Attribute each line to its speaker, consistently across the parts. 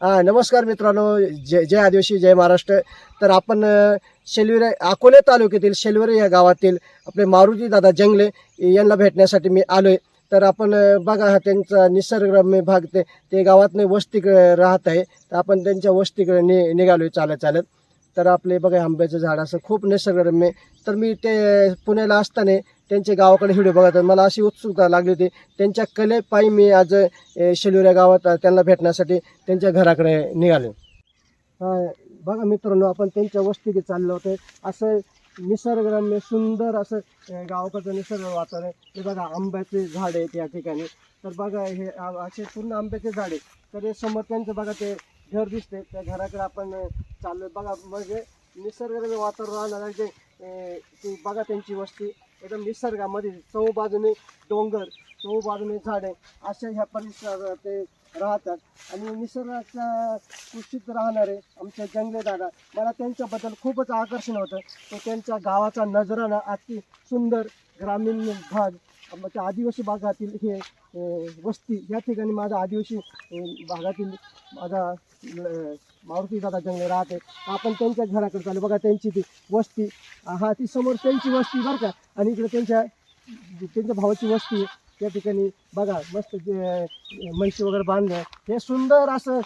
Speaker 1: हां नमस्कार मित्रांनो. जय जय आदिवासी जय महाराष्ट्र. तर आपण शेलवेरे अकोले तालुक्यातील शेलवेरे या गावातील आपले मारुती दादा जंगले यांना भेटण्यासाठी मी आलो आहे तर आपण बघा हा त्यांचा निसर्गरम्य भाग ते ते गावात वस्तीकडे राहत आहे. तर आपण त्यांच्या वस्तीकडे नि निघालो आहे चालत चालत. तर आपले बघा आंब्याचं झाड असं खूप निसर्गरम्य तर मी ते पुण्याला असताना त्यांच्या गावाकडे व्हिडिओ बघत मला अशी उत्सुकता लागली होती. त्यांच्या कलेपायी मी आज अ, शेलुऱ्या गावात त्यांना भेटण्यासाठी त्यांच्या घराकडे निघालो. बघा मित्रांनो आपण त्यांच्या वस्तीकडे चाललो होते. असं निसर्गरम्य सुंदर असं गावाकडचं निसर्ग वातावरण हे बघा आंब्याचे झाड आहेत या ठिकाणी. तर बघा हे असे पूर्ण आंब्याचे झाड आहे तर हे समोर त्यांचं बघा ते घर दिसते त्या घराकडे आपण चाललो बघा म्हणजे निसर्गरम्य वातावरण राहणार जे ती बघा त्यांची वस्ती. एकदम निसर्गामध्ये चहूबाजूने डोंगर चहूबाजूने झाडे अशा ह्या परिसरात ते राहतात. आणि निसर्गाच्या कुशीत राहणारे आमचे जंगले दादा मला त्यांच्याबद्दल खूपच आकर्षण होतं. तो त्यांच्या गावाचा नजराणा अति सुंदर ग्रामीण भाग त्या आदिवासी भागातील हे वस्ती या ठिकाणी माझा आदिवासी भागातील माझा मारुती दादा जंगले राहते. आपण त्यांच्या घराकडे चालू बघा त्यांची ती वस्ती. हा ती समोर त्यांची वस्ती बरं का. आणि इकडे त्यांच्या त्यांच्या भावाची वस्ती त्या ठिकाणी बघा मस्त जे म्हैशी वगैरे बांधल्या हे सुंदर असं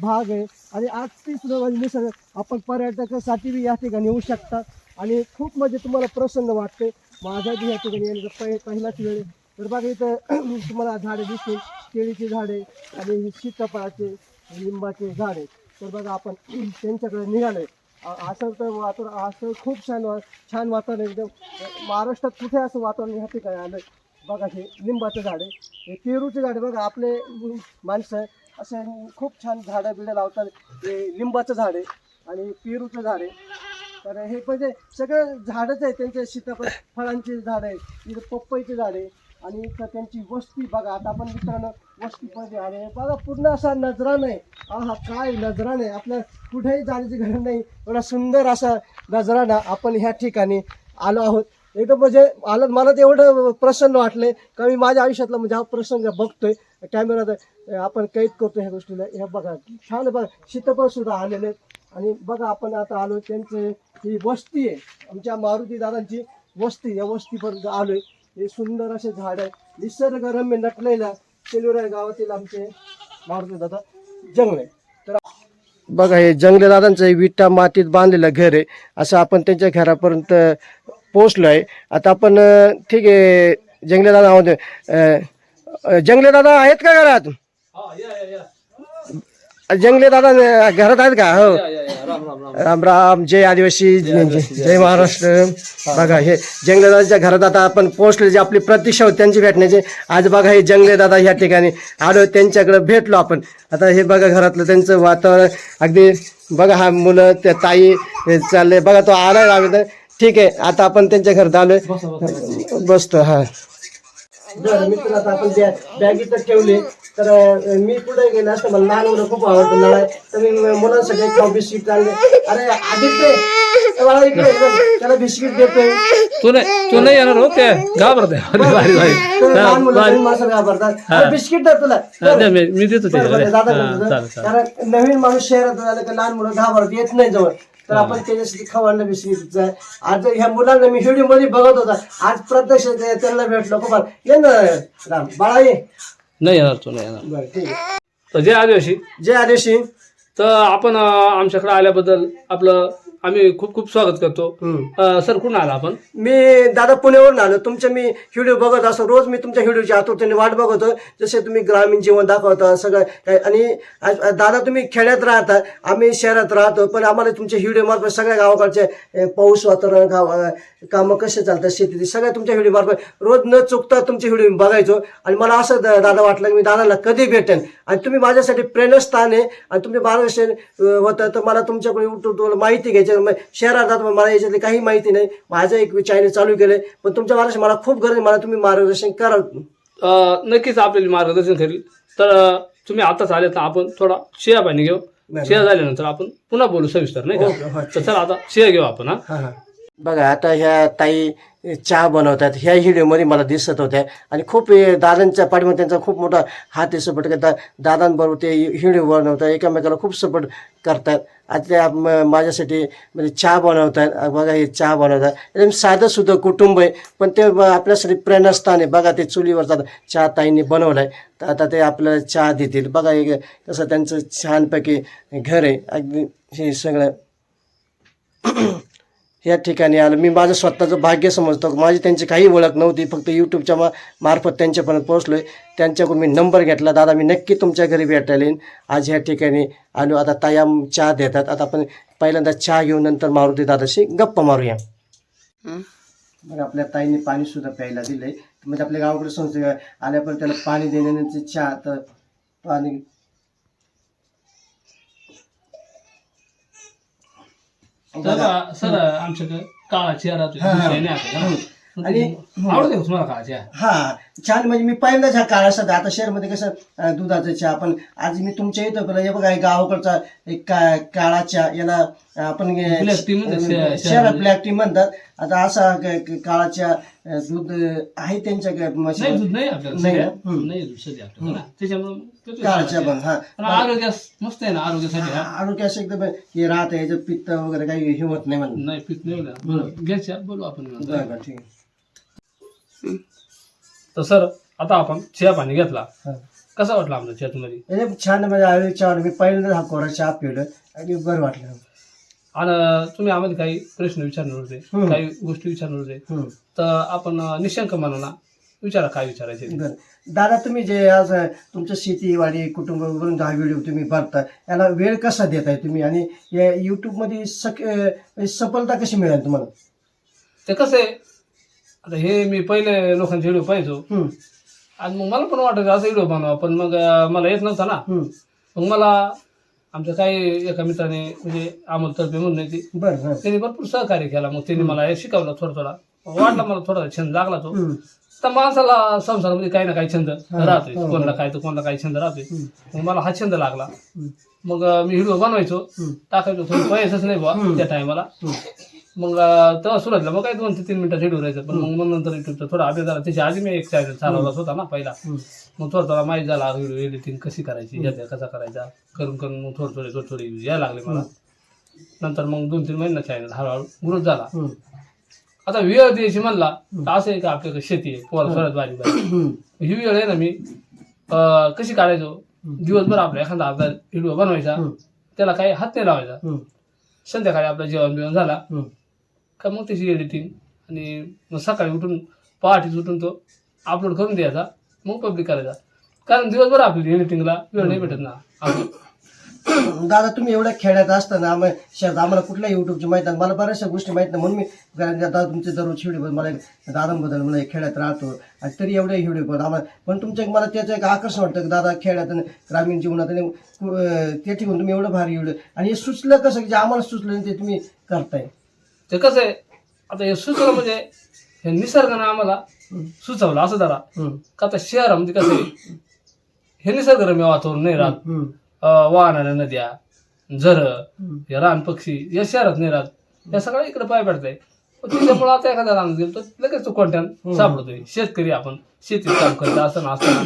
Speaker 1: भाग आहे. आणि आज ती सुद्धा म्हणजे निसर्ग आपण पर्यटकासाठी बी या ठिकाणी येऊ शकता. आणि खूप म्हणजे तुम्हाला प्रसन्न वाटते. माझा बी या ठिकाणी येण्याचा पहि पहिलाच वेळ तर बघा इथं तुम्हाला झाडे दिसतील. केळीची झाडे आणि सीताफळाचे लिंबाचे झाडे तर बघा आपण त्यांच्याकडे निघालोय. आहे असं तर वातावरण असं खूप छान वा छान वातावरण आहे. एकदम महाराष्ट्रात कुठे असं वातावरण ह्या ठिकाणी आलं बघा हे लिंबाचं झाड आहे. हे पेरूचे झाड बघा आपले माणसं असे खूप छान झाडं बिडं लावतात. हे लिंबाचं झाड आहे आणि पेरूचं झाड आहे. तर हे म्हणजे सगळं झाडच आहे त्यांचे सीताफळ फळांची झाड आहे इथं पप्पईचे झाड आहे. आणि इथं त्यांची वस्ती बघा. आता आपण मित्रांनो वस्तीमध्ये आले बघा पूर्ण असा नजरा नाही. हा काय नजरा नाही. आपल्या कुठेही जाण्याची गरज नाही. एवढा सुंदर असा नजराना आपण ह्या ठिकाणी आलो आहोत. एकदम म्हणजे आलं मला ते एवढं प्रसन्न वाटलं का मी माझ्या आयुष्यातला म्हणजे हा प्रसंग बघतोय. कॅमेरात आपण कैद करतो ह्या गोष्टीला. ह्या बघा छान बघा सीताफळ सुद्धा आलेले आहेत. आणि बघा आपण आता आलो त्यांचे ही वस्ती आहे. आमच्या मारुती दादांची वस्ती या वस्तीपर्यंत आलोय. हे सुंदर असे झाड आहे निसर्गरम्य नटलेल्या शेलुरा गावातील आमचे मारुती दादा जंगले. तर बघा हे जंगले दादांचं हे विटा मातीत बांधलेलं घर आहे. असं आपण त्यांच्या घरापर्यंत पोहोचलो आहे आता आपण ठीक आहे जंगले दादा आहोत. जंगले दादा आहेत का घरात? जंगले दादा घरात आहेत का? हो. राम राम जय आदिवासी जय महाराष्ट्र. बघा हे जंगले दादाच्या घरात आता आपण पोहोचले जे आपली प्रतीक्षा होती त्यांची भेटण्याची. आज बघा हे जंगले दादा या ठिकाणी आलो त्यांच्याकडे भेटलो आपण. आता हे बघा घरातलं त्यांचं वातावरण. अगदी बघा हा मुलं त्या ताई चालले. बघा तो आलाय आम्ही ठीक आहे आता आपण त्यांच्या घरात आलोय. बसतो हा. मित्र आता आपण बॅगेतच ठेवले. तर मी पुढे गेलो असतं. मला लहान मुलं खूप आवडतं नळा तर मी मुलांसाठी खाऊ बिस्किट आणले. अरे आदित्य! इकडे त्याला बिस्किट देतोय.
Speaker 2: तू नाही तू नाही येणार हो? ते घाबरत आहे. अरे भारी भारी
Speaker 1: तर लहान मुलं
Speaker 2: भारी.
Speaker 1: माणसं घाबरतात. अरे बिस्किट दे तुला.
Speaker 2: मी मी देतो ते.
Speaker 1: बरं, बरं,
Speaker 2: अरे,
Speaker 1: दादा करतो
Speaker 2: चालेल
Speaker 1: तर.
Speaker 2: चालेल.
Speaker 1: कारण नवीन माणूस शहरात आलं लहान मुलं घाबरत येत नाही जवळ. तर आपण त्याच्यासाठी खवडलं बिस्किट. आज ह्या मुलांना मी व्हिडिओमध्ये बघत होता. आज प्रत्यक्ष ते- त्यांना भेटलो. खूप ये ना राम. बाळा ये.
Speaker 2: नाही येणार तू नाही येणार.
Speaker 1: बरं ठीक आहे.
Speaker 2: तर जय आदिवासी.
Speaker 1: जय आदेशी
Speaker 2: तर आपण अं, आमच्याकडे आल्याबद्दल आपलं आम्ही खूप खूप स्वागत करतो. अं, सर कुठून आला आपण?
Speaker 1: मी दादा पुण्यावरून आलो. तुमचे मी व्हिडिओ बघत असतो. रोज मी तुमच्या व्हिडिओची आतुरतेने वाट बघतो जसे तुम्ही ग्रामीण जीवन दाखवता सगळं काय. आणि आज- दादा तुम्ही खेड्यात राहता. आम्ही शहरात राहतो. पण आम्हाला तुमचे व्हिडिओ मार्फत सगळ्या गावाकडचे अ, पाऊस वातावरण गाव अ, कामं कसे चालतात शेतीची सगळ्या तुमच्या व्हिडिओ मार्फत रोज न चुकता तुमचे व्हिडिओ मी बघायचो. आणि मला असं दादा वाटलं की मी दादाला कधी भेटेन. आणि तुम्ही माझ्यासाठी प्रेरणास्थान आहे. आणि तुमचे मार्गदर्शन होतं तर मला तुमच्याकडे युट्यूब तुम्हाला माहिती घ्यायची शहरात राहतो मला याच्यातली काही माहिती नाही. माझं एक चॅनल चालू केलंय. पण तुमच्या मार्गदर्शन मला खूप गरज. मला तुम्ही मार्गदर्शन करा.
Speaker 2: अं, नक्कीच आपल्याला मार्गदर्शन करेल तर तुम्ही आताच आले तर आपण थोडा शिया पाणी घेऊ. शिया झाल्यानंतर आपण पुन्हा बोलू सविस्तर नाही
Speaker 1: हो,
Speaker 2: का
Speaker 1: हो,
Speaker 2: तर चला आता शिया घेऊ आपण हा.
Speaker 1: हां हां. बघा आता ह्या ताई चहा बनवतात. ह्या व्हिडिओमध्ये मला दिसत होत्या. आणि खूप दादांच्या पाठीमध्ये त्यांचा खूप मोठा हात आहे सपोर्ट करतात. दादांबरोबर ते व्हिडिओ बनवतात. एकामेकाला खूप सपोर्ट करतात. आता त्या माझ्यासाठी म्हणजे चहा बनवतात. बघा हे चहा बनवतात. एकदम साधं सुद्धा कुटुंब आहे. पण ते ब- आपल्यासाठी प्रेरणास्थान आहे. बघा ते चुलीवरचा चहा ताईंनी बनवला आहे तर आता ते आपल्याला चहा देतील. बघा हे कसं त्यांचं छानपैकी घर आहे. अगदी हे सगळं. या ठिकाणी आलं. मी माझं स्वतःचं भाग्य समजतो. माझी त्यांची काही ओळख नव्हती. फक्त यूट्यूबच्या मा मार्फत त्यांच्यापर्यंत पोहोचलो आहे त्यांच्याकडून मी नंबर घेतला. दादा मी नक्की तुमच्या घरी भेटायला येईन. आज ह्या ठिकाणी आलो. आता ताया चहा देतात. आता आपण पहिल्यांदा चहा घेऊन नंतर मारुती दादाशी गप्पा मारूया. मग आपल्या ताईने पाणी सुद्धा प्यायला दिलंय. म्हणजे आपल्या गावाकडे संस्था आल्यापर्यंत त्याला पाणी देण्याचे चहा तर पाणी
Speaker 2: तर सर आमच्याकडे काळा चेहरा.
Speaker 1: आणि-
Speaker 2: आवडते तुम्हाला काळा चहा
Speaker 1: हा. छान म्हणजे मी पहिल्यांदाच हा काळा सध्या आता शहरमध्ये कसं दुधाचा चहा पण आज मी तुमच्या इथं पण हे बघा हे गावाकडचा एक का काळा चहा याला आपण शहरात. ब्लॅक टी म्हणतात. आता असा क- क- काळा चहा अं, दूध आहे त्यांच्या काळा चहा. पण हा.
Speaker 2: आरोग्यास मस्त आहे ना आरोग्यासाठी
Speaker 1: आरोग्यास एकदम हे राहत आहे पित्त वगैरे काही हे होत नाही म्हणून.
Speaker 2: नाही पित नाही बोलू आपण
Speaker 1: ठीक आहे.
Speaker 2: तर सर आता आपण चहा पाणी घेतला. कसा वाटला आमचा चहा तुम्हाला
Speaker 1: एकदम छान म्हणजे आयुर्वेद चहा मी पहिल्यांदा हा कोरा चहा पिवलं आणि बरं वाटलं
Speaker 2: आणि तुम्ही आम्हाला काही प्रश्न विचारणार होते
Speaker 1: हम्म.
Speaker 2: काही गोष्टी विचारणार होते
Speaker 1: हम्म.
Speaker 2: तर आपण अं, निशंक मनाला विचारा काय विचारायचे ते.
Speaker 1: बरं दादा तुम्ही जे आज अ, तुमचं शेतीवाडी कुटुंब वरून हा व्हिडिओ तुम्ही बघता याला वेळ कसा देताय तुम्ही आणि या युट्यूबमध्ये सक अ, म्हणजे सफलता कशी मिळेल तुम्हाला
Speaker 2: ते कसं आहे आता हे मी पहिले लोकांचे व्हिडिओ पाहायचो.
Speaker 1: हम्म,
Speaker 2: आणि मग मला पण वाटायचं असं व्हिडिओ बनवा पण मग अं, मला येत नव्हता ना.
Speaker 1: हम्म.
Speaker 2: मग मला आमच्या काही एका मित्राने म्हणजे अमोल तर्फे म्हणून आहे ती
Speaker 1: बरं.
Speaker 2: त्यांनी भरपूर सहकार्य केला. मग त्यांनी मला हे शिकवलं थोडा थोडा. वाटला मला थोडा छंद लागला तो.
Speaker 1: हम्म,
Speaker 2: तर माणसाला संसारामध्ये काही ना काही छंद राहतोय. कोणाला काय तर कोणाला काही छंद राहतोय. मग मला हा छंद लागला. मग मी व्हिडिओ बनवायचो. टाकायचो थोडं पैसच नाही
Speaker 1: हम्म.
Speaker 2: त्या टायमाला. मग तेव्हा सुरुवातीला मग काय दोन ते तीन मिनिटात व्हिडिओ राहायचं पण मग मग नंतर युट्यूबचा थोडा अभ्यास झाला. त्याच्या आधी मी एक चॅनल चालवलाच होता ना पहिला. मग थोडा थोडा माहिती झाला व्हिडिओ एडिटिंग कशी करायची याचा कसा करायचा. करून करून मग थोडे थोडे थोडे थोडे यायला लागले मला. नंतर मग दोन तीन महिना चॅनल हळूहळू ग्रोथ झाला. आता वेळ द्यायची म्हणला तर असं आहे का आपल्याकडे शेती आहे पोरा सोळ्यात बारीक ही वेळ आहे ना मी अं, कशी काढायचो? दिवसभर आपला एखादा अर्धा व्हिडिओ बनवायचा त्याला काही हात नाही लावायचा. संध्याकाळी आपलं जेवण बिवण झाला. का मग त्याची एडिटिंग आणि मग सकाळी उठून पहाटेच उठून तो अपलोड करून द्यायचा मग पब्लिक करायचा. कारण दिवसभर आपली एडिटिंगला वेळ नाही भेटत ना. आपण
Speaker 1: दादा तुम्ही एवढ्या खेड्यात असताना आम्हाला शहरात आम्हाला कुठल्या युट्यूबची माहिती नाही. मला बऱ्याचशा गोष्टी माहीत नाही. म्हणून मी कारण दादा तुमचे दररोज व्हिडिओ मला दादांबद्दल मला खेड्यात राहतो. आणि तरी एवढे व्हिडिओ पण आम्हाला पण तुमचं एक मला त्याचं एक आकर्षण वाटतं की दादा खेड्यात ग्रामीण जीवनात आणि ते ठिकाणी तुम्ही एवढं भारी व्हिडिओ आणि हे सुचलं कसं की जे आम्हाला सुचलं नाही ते तुम्ही करताय.
Speaker 2: ते कसं आहे? आता हे सुचवलं म्हणजे हे निसर्गानं आम्हाला सुचवलं. असं जरा. का आता शहरामध्ये कसं हे निसर्गरम्य वातावरण नाही राहत. वाहणाऱ्या नद्या झर. या रान पक्षी या शहरात नाही राहत. या सगळ्या इकडे पाय पडताय. त्याच्यामुळे आता एखाद्या रानात गेलो तर लगेच तो कॉन्टॅक्ट सापडतोय. शेतकरी आपण शेतीत काम करत असताना असताना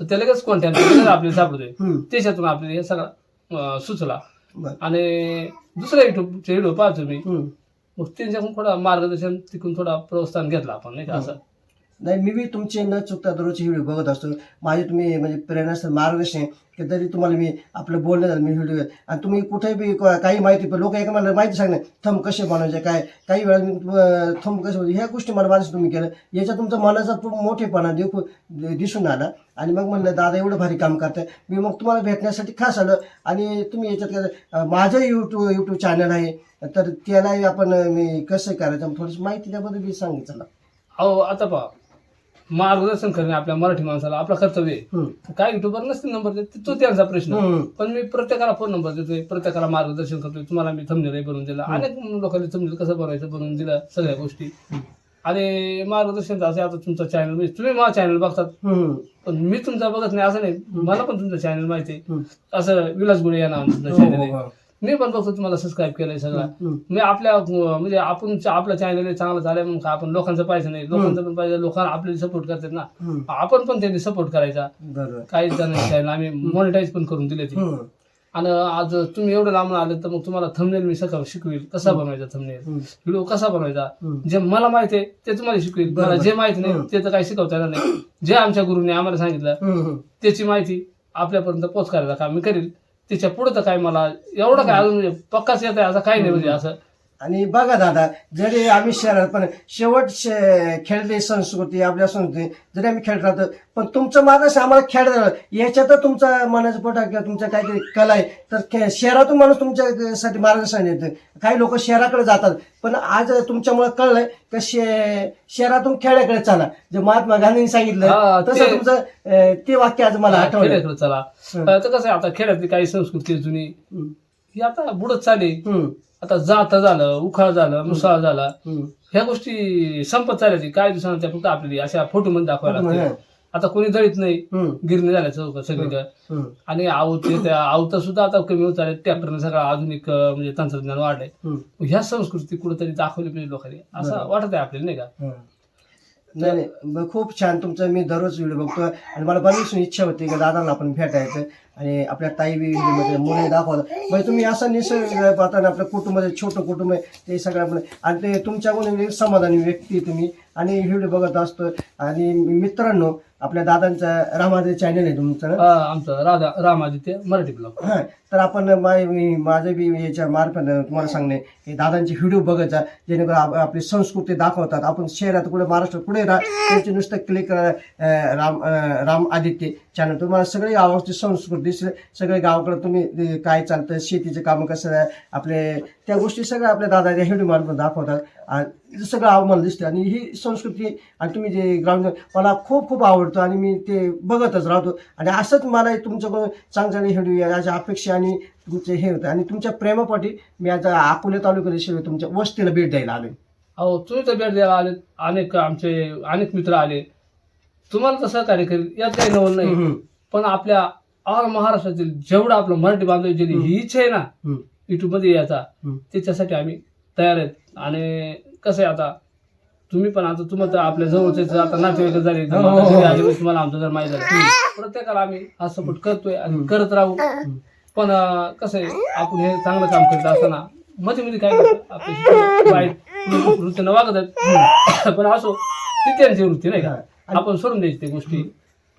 Speaker 2: तर ते लगेच लगेच आपल्याला सापडतोय. त्याच्यातून आपल्याला हे सगळं सुचला. आणि दुसऱ्या युट्यूबचे व्हिडिओ पाहतो मी. मग त्यांच्याकडून थोडा मार्गदर्शन तिकडून थोडा प्रोत्साहन घेतला आपण नाही का असं.
Speaker 1: नाही मी बी तुमचे न चुकता दररोजचे व्हिडिओ बघत असतो. माझे तुम्ही म्हणजे प्रेरणास्थान मार्गदर्शन आहे की तरी तुम्हाला मी आपलं बोलणं झालं मी व्हिडिओ आणि तुम्ही कुठे बी काही माहिती पण लोक एकमेकांना माहिती सांगणार थंब कसे बनवायचे काय काही वेळा मी थंब कसे बनवायचे ह्या गोष्टी मला माणसं तुम्ही केलं. याच्यात तुमचा मनाचा खूप मोठेपणा देखू दिसून आला. आणि मग म्हणलं दादा एवढं भारी काम करताय. मी मग तुम्हाला भेटण्यासाठी खास आलं. आणि तुम्ही याच्यात काय माझं यूट्यूब यूट्यूब चॅनल आहे. तर त्यालाही आपण मी कसं करायचं थोडीशी माहिती त्याबद्दल मी सांगितलं चला.
Speaker 2: अहो आता पहा. मार्गदर्शन करणे आपल्या मराठी माणसाला आपलं कर्तव्य आहे.
Speaker 1: हम्म.
Speaker 2: काय युट्यूबर नसतील नंबर देत तो त्यांचा प्रश्न.
Speaker 1: हम्म.
Speaker 2: पण मी प्रत्येकाला फोन नंबर देतोय प्रत्येकाला मार्गदर्शन करतोय. तुम्हाला मी थंबनेल बनवून दिला. अनेक लोकांनी थंबनेल कसं बनवायचं बनवून दिलं सगळ्या गोष्टी. आणि मार्गदर्शन असं आहे, आता तुमचा चॅनल म्हणजे तुम्ही माझा चॅनल बघतात.
Speaker 1: हम्म.
Speaker 2: पण मी तुमचा बघत नाही असं नाही. मला पण तुमचं चॅनल माहिती आहे.
Speaker 1: हम्म.
Speaker 2: असं विलास गुळे या नाव तुमचं
Speaker 1: हो,
Speaker 2: चॅनल आहे.
Speaker 1: हो.
Speaker 2: मी पण बघतो तुम्हाला सबस्क्राईब केलंय सगळं
Speaker 1: हम्म.
Speaker 2: मी आपल्या म्हणजे आपण आपलं चॅनल चांगलं झालंय म्हणून का आपण लोकांचं पाहिजे नाही लोकांचं पण पाहिजे लोकांना आपल्याला सपोर्ट करतात ना
Speaker 1: हम्म.
Speaker 2: आपण पण त्यांनी सपोर्ट करायचा
Speaker 1: बरोबर
Speaker 2: काही जण चॅनल आम्ही मॉनिटाईज पण करून दिले ते
Speaker 1: हम्म.
Speaker 2: आणि आज तुम्ही एवढं लांबून आले तर मग तुम्हाला थंबनेल मी सकाळ शिकवेल कसा बनवायचा थंबनेल
Speaker 1: हम्म.
Speaker 2: व्हिडिओ कसा बनवायचा
Speaker 1: हम्म.
Speaker 2: जे मला माहिती आहे ते तुम्हाला शिकवेल मला. जे माहिती नाही
Speaker 1: हम्म.
Speaker 2: ते तर काही शिकवता येणार नाही जे आमच्या गुरुने आम्हाला सांगितलं
Speaker 1: हम्म.
Speaker 2: त्याची माहिती आपल्यापर्यंत पोच करायचं काम मी करेल त्याच्या पुढे तर काय मला एवढं काय अजून म्हणजे पक्काच येत आहे असं काही नाही म्हणजे असं.
Speaker 1: आणि बघा दादा जरी आम्ही शहरात पण शेवट शे- खेळते संस्कृती आपल्या संस्कृती जरी आम्ही खेळत राहतो पण तुमचं माणूस आम्हाला खेळ याच्यात तुमचा मनाचा पोटा किंवा तुमच्या काहीतरी कला आहे. तर शहरातून माणूस तुमच्यासाठी मार्गदर्शन येतं काही लोक शहराकडे जातात पण आज तुमच्यामुळे कळलंय की शे- शहरातून खेड्याकडे चाला. जे महात्मा गांधींनी सांगितलं तसं तुमचं ते वाक्य आज मला आठवलं.
Speaker 2: चला. तर कसं आता खेड्यातली काही संस्कृती जुनी. ही. आता बुडत चालली. आता जात झालं उखाळ झालं मुसाळ झाला. ह्या गोष्टी संपत चालायची काही दिवसांना त्या फक्त आपल्याला अशा फोटो मध्ये दाखवायला लागतात. आता कोणी दळीत नाही. गिरणी झाल्या चौक सगळीकडे. आणि आवत आवत सुद्धा आता कमी होत चालले ट्रॅक्टरने सगळं आधुनिक म्हणजे तंत्रज्ञान वाढलंय. ह्या संस्कृती कुठेतरी दाखवली पाहिजे लोकांनी. असं वाटत आहे आपल्याला नाही का.
Speaker 1: नाही खूप छान. तुमचं मी दररोज व्हिडिओ बघतो आणि मला बरीच इच्छा होती की दादांना आपण भेटायचं. आणि आपल्या ताई व्हिडिओमध्ये मुले दाखवतात. म्हणजे तुम्ही असं निसर्ग पाहताना आपल्या कुटुंबाचं छोटं कुटुंब आहे ते सगळं आपण आणि ते तुमच्याकडून समाधानी व्यक्ती तुम्ही. आणि व्हिडिओ बघत असतो. आणि मित्रांनो आपल्या दादांचा रामादे चॅनल आहे तुमचं
Speaker 2: आमचं राधा रामादित्य मराठी ब्लॉग
Speaker 1: हा तर आपण माय मी माझं बी याच्या मार्फत तुम्हाला सांगणे की दादांचे व्हिडिओ बघत जा जेणेकरून आप- आपली संस्कृती दाखवतात. आपण शहरात कुठे महाराष्ट्रात कुठे राहा त्यांचे नुसतं क्लिक राम राम आदित्य चॅनल तुम्हाला सगळी आवडती संस्कृती स- सगळे गावाकडे तुम्ही काय चालतं शेतीचे कामं कसं आहे आपले त्या गोष्टी सगळ्या आपल्या दादाच्या व्हिडिओ मार्फत दाखवतात. आणि सगळं आम्हाला दिसतं आणि ही संस्कृती आणि तुम्ही जे ग्राउंड मला खूप खूप आवडतं. आणि मी ते बघतच राहतो. आणि असंच मला तुमच्याकडून चांगले चांगले व्हिडिओ याच्या अपेक्षा आणि तुमचे हे होतं. आणि तुमच्या प्रेमापाठी मी आता अकोले तालुक्यात शिवाय तुमच्या वस्तीला भेट द्यायला आलोय.
Speaker 2: अहो तुम्ही तर भेट द्यायला आले अनेक आमचे अनेक मित्र आले. तुम्हाला तर सहकार्य करेल. यात काही नवल नाही. पण आपल्या ऑल महाराष्ट्रातील जेवढं आपलं मराठी बांधव ज्याची ही इच्छा आहे ना
Speaker 1: हम्म,
Speaker 2: युट्यूबमध्ये यायचा
Speaker 1: हम्म.
Speaker 2: त्याच्यासाठी आम्ही तयार आहेत. आणि कसं आहे आता तुम्ही पण आता तुम्हाला आपल्या जवळचे आता नातेवाईक झाले
Speaker 1: हो, हो, हो.
Speaker 2: तुम्हाला आमचं जर माहिती झालं. प्रत्येकाला आम्ही हा सपोर्ट करतोय आणि करत राहू. पण कसं आहे आपण हे चांगलं काम करत असताना मध्ये मध्ये काय करतो आपली वाईट वृत्तीनं वागत आहेत. पण असो ती त्यांची वृत्ती नाही का? आपण सोडून द्यायची ते गोष्टी.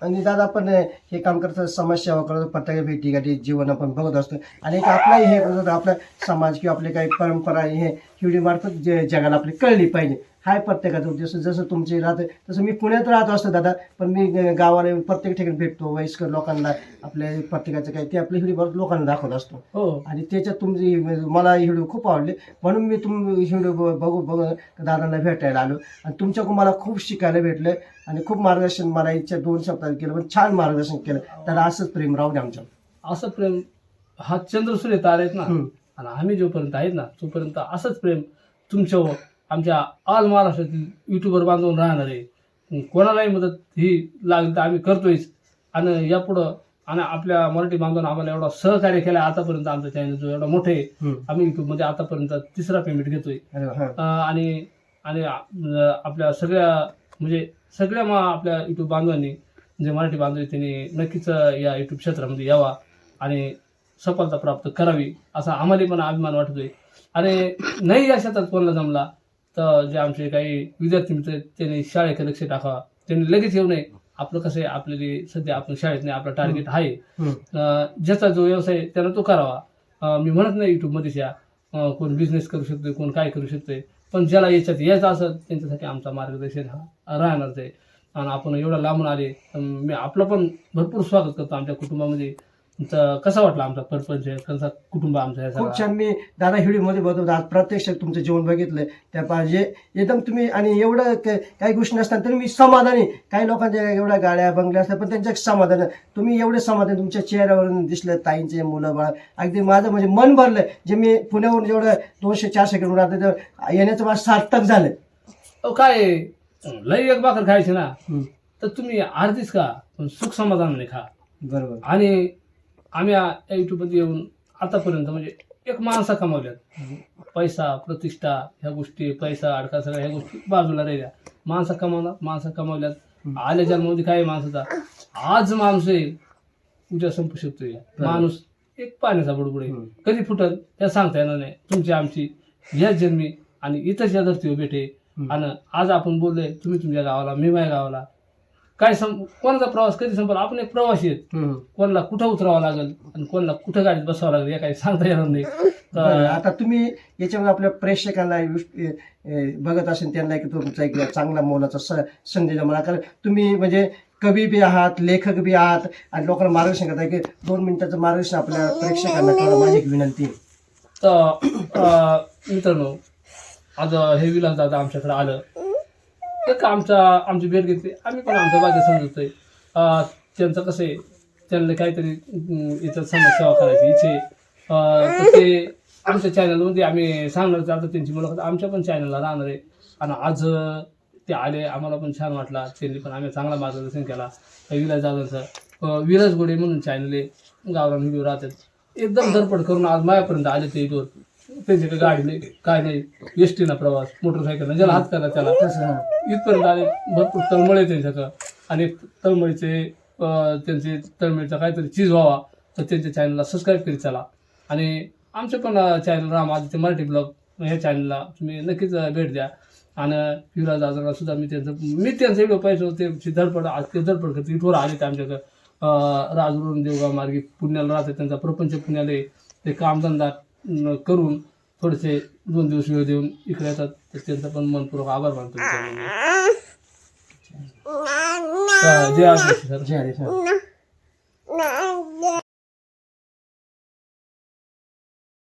Speaker 1: आणि दादा आपण हे काम करतो समाजसेवा करतो प्रत्येक भेटी गाठी जीवन आपण बघत असतो. आणि एक आपलाही हे आपलं आपला समाज किंवा आपले काही परंपरा आहे, हे हिवडी मार्फत जे जगाला आपली कळली पाहिजे. हाय प्रत्येकाचं जसं जसं तुमचे राहतं तसं मी पुण्यात राहत असतो दादा पण मी गावाला येऊन प्रत्येक ठिकाणी भेटतो वयस्कर लोकांना आपल्या प्रत्येकाचं काही ते आपली मार्फत लोकांना दाखवत असतो.
Speaker 2: हो.
Speaker 1: आणि त्याच्यात तुमची मला ही व्हिडिओ खूप आवडले. म्हणून मी तुम व्हिडिओ बघू बघू दादांना भेटायला आलो. आणि तुमच्याकडून मला खूप शिकायला भेटलं. आणि खूप मार्गदर्शन मला इच्छा दोन शब्दात केलं पण छान मार्गदर्शन केलं. तर असंच प्रेम राहू दे आमच्या
Speaker 2: असं प्रेम हा चंद्रसूर्य तार आहेत ना. आणि आम्ही जोपर्यंत आहेत ना तोपर्यंत असंच प्रेम तुमच्यावर आमच्या ऑल महाराष्ट्रातील युट्यूबर बांधून राहणार. आहे कोणालाही मदत ही लागली तर आम्ही करतोयच. आणि यापुढं आणि आपल्या मराठी बांधवांना आम्हाला एवढा सहकार्य केला आतापर्यंत आमचा चॅनल जो एवढा मोठे. आम्ही युट्यूबमध्ये आतापर्यंत तिसरा पेमेंट घेतोय. आणि आणि आपल्या सगळ्या म्हणजे सगळ्या मा आपल्या युट्यूब बांधवांनी जे मराठी बांधव त्यांनी नक्कीच या युट्यूब क्षेत्रामध्ये यावा आणि सफलता प्राप्त करावी असा आम्हाला पण अभिमान वाटतोय. आणि नाही या क्षेत्रात कोणाला जमला तर जे आमचे काही विद्यार्थी मित्र आहेत त्यांनी शाळेकडे लक्ष टाकावा त्यांनी लगेच येऊ नये. आपलं कसं आहे आपल्याला सध्या आपण शाळेत नाही आपलं टार्गेट आहे. ज्याचा जो व्यवसाय आहे त्यानं तो करावा. मी म्हणत नाही युट्यूबमध्येच या. कोण बिझनेस करू शकतोय कोण काय करू शकतोय. पण ज्याला याच्यात यायचं असेल त्यांच्यासाठी आमचा मार्गदर्शन हा राहणारच आहे. आणि आपण एवढा लांबून आले मी आपलं पण भरपूर स्वागत करतो आमच्या कुटुंबामध्ये. तर कसा वाटला आमचा परपंच कसा कुटुंब आमचं
Speaker 1: खूप छान. मी दादा व्हिडिओमध्ये बघतो आज प्रत्यक्ष तुमचं जेवण बघितलं. त्या पाहिजे. एकदम तुम्ही आणि एवढं क- काही गोष्टी नसतात तरी मी समाधानी. काही लोकांच्या एवढ्या गाड्या बंगल्या असतात पण त्यांच्या समाधान. तुम्ही एवढे समाधान तुमच्या चेहऱ्यावरून दिसलं ताईंचे मुलं बाळ अगदी माझं म्हणजे मन भरलं. जे मी पुण्यावरून जेवढं दोनशे चारशे किलोमीटर राहतं ते येण्याचं माझं सार्थक झालं.
Speaker 2: काय? लई एक भाकर खायची ना. तर तुम्ही अर्धीच खा पण सुख समाधानाने खा.
Speaker 1: बरोबर.
Speaker 2: आणि आम्ही या युट्यूबमध्ये येऊन आतापर्यंत म्हणजे एक माणसा कमावल्यात. पैसा प्रतिष्ठा ह्या गोष्टी पैसा अडका सगळ्या ह्या गोष्टी बाजूला राहिल्या. माणसं कमावणार माणसं कमावल्यात. आल्या जन्मामध्ये काय माणसाचा? आज माणूस आहे. उद्या संपू शकतो या. माणूस एक पाण्याचा बुडबुड आहे. कधी फुटल त्या सांगता येणार नाही. तुमची आमची ह्या जन्मी आणि इथंच या धर्तीवर भेटे. आणि आज आपण बोललोय तुम्ही तुमच्या गावाला मी माझ्या गावाला. काय सं कोणाचा प्रवास कधी संपला? आपण एक प्रवासी आहेत. कोणाला कुठं उतरावं लागेल आणि कोणाला कुठं गाडीत बसावं लागेल हे काही सांगता येणार नाही. तर
Speaker 1: आता तुम्ही याच्यामध्ये आपल्या प्रेक्षकांना बघत असेल त्यांना एक तुमचा एक चांगला मोलाचा स- संदेश मला. कारण तुम्ही म्हणजे कवी बी आहात लेखक बी आहात आणि लोकांना मार्गदर्शन करताय की दोन मिनिटाचं मार्गदर्शन आपल्या प्रेक्षकांना करा माझी एक विनंती.
Speaker 2: तर मित्रांनो आज हे विलास दादा आमच्याकडे आलं. एक आमचा आमची भेट घेतली. आम्ही पण आमच्या बाकी समजतोय. त्यांचं कसं आहे त्यांना काहीतरी अं, समाजसेवा करायची इच्छे तर ते आमच्या चॅनलमध्ये आम्ही सांगणार आता त्यांची मुलाखत आमच्या पण चॅनलला राहणार आहे. आणि आज ते आले आम्हाला पण छान वाटला. त्यांनी पण आम्ही चांगला मार्गदर्शन केला. विलास दादांचं. विलास गोडे म्हणून चॅनल आहे. गावरान व्हिडिओ राहतात. एकदम धडपड करून आज माझ्यापर्यंत आले ते इथून त्यांची काही गाडी नाही काय नाही. एस टीनं प्रवास मोटरसायकलनं ज्याला हात करा त्याला.
Speaker 1: तसं
Speaker 2: इथपर्यंत आले भरपूर तळमळ आहे त्यांच्याकडं. आणि तळमळीचे त्यांचे तळमळीचा काहीतरी चीज व्हावा तर त्यांच्या चॅनलला सबस्क्राईब करीत चला आणि आमचे पण चॅनल राम आदित्य मराठी ब्लॉग ह्या चॅनलला तुम्ही नक्कीच भेट द्या. आणि युवराज दादाला सुद्धा मी त्यांचं मी त्यांचं व्हिडिओ पाहिजे होते धडपड आज ते धडपड करते इथवर आले ते आमच्याकडं राजवरून देवगाव मार्गी पुण्याला राहते त्यांचा प्रपंच पुण्याला ते कामधंदा करून थोडेसे दोन दिवस वेळ देऊन इकडे येतात. तर त्यांचा पण मनपूर्वक आभार मानतो जय आदेश सर.
Speaker 1: जय आदेश